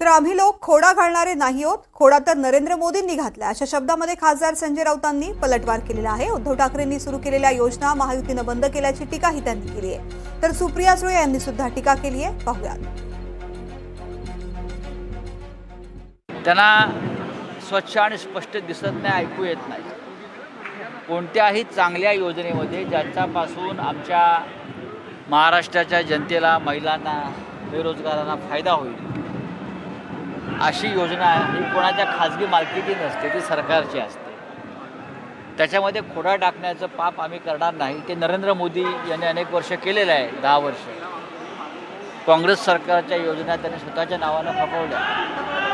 तर आम्ही लोक खोडा घालणारे नाही आहोत. खोडा तर नरेंद्र मोदींनी घातला अशा शब्दामध्ये खासदार संजय राऊतांनी पलटवार केलेला आहे. उद्धव ठाकरेंनी सुरू केलेल्या योजना महायुतीनं बंद केल्याची टीकाही त्यांनी केली आहे. तर सुप्रिया सुळे यांनी सुद्धा टीका केली आहे. पाहूयात. त्यांना स्वच्छ आणि स्पष्ट दिसत नाही ऐकू येत नाही. कोणत्याही चांगल्या योजनेमध्ये ज्याच्यापासून आमच्या महाराष्ट्राच्या जनतेला महिलांना बेरोजगारांना फायदा होईल अशी योजना ही कोणाच्या खाजगी मालकीची नसते ती सरकारची असते. त्याच्यामध्ये खोडा टाकण्याचं पाप आम्ही करणार नाही. ते नरेंद्र मोदी यांनी अनेक वर्ष केलेलं आहे दहा वर्ष. काँग्रेस सरकारच्या योजना त्यांनी स्वतःच्या नावानं खपवल्या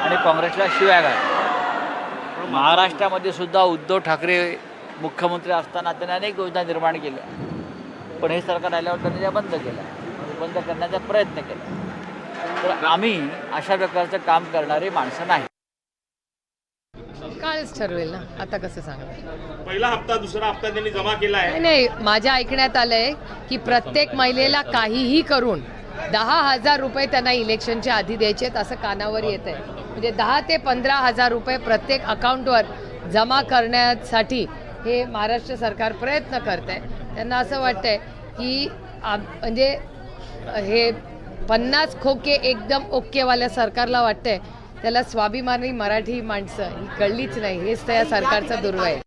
आणि काँग्रेसला शिव्या घातल्या. महाराष्ट्रामध्ये सुद्धा उद्धव ठाकरे मुख्यमंत्री असताना त्यांनी अनेक योजना निर्माण केल्या. पण हे सरकार आल्यावर त्यांनी त्या बंद केल्या. बंद करण्याचा प्रयत्न केला. तर आम्ही अशा प्रकारचं काम करणारी माणसं नाही. कालच ठरवेल ना आता कसं सांगणार पहिला हप्ता दुसरा हप्ता त्यांनी जमा केला आहे. नाही नाही माझ्या ऐकण्यात आलंय की प्रत्येक महिलेला काहीही करून दहा हजार रुपये त्यांना इलेक्शनच्या आधी द्यायचे असं कानावर येत आहे म्हणजे दहा ते पंधरा हजार रुपये प्रत्येक अकाउंटवर जमा करण्यासाठी हे महाराष्ट्र सरकार प्रयत्न करत आहे त्यांना असं वाटतंय की म्हणजे हे पन्नास खोके एकदम ओकेवाल्या सरकारला वाटतंय. त्याला स्वाभिमानी मराठी माणसं ही कळलीच नाही. हेच त्या सरकारचा दुर्व आहे.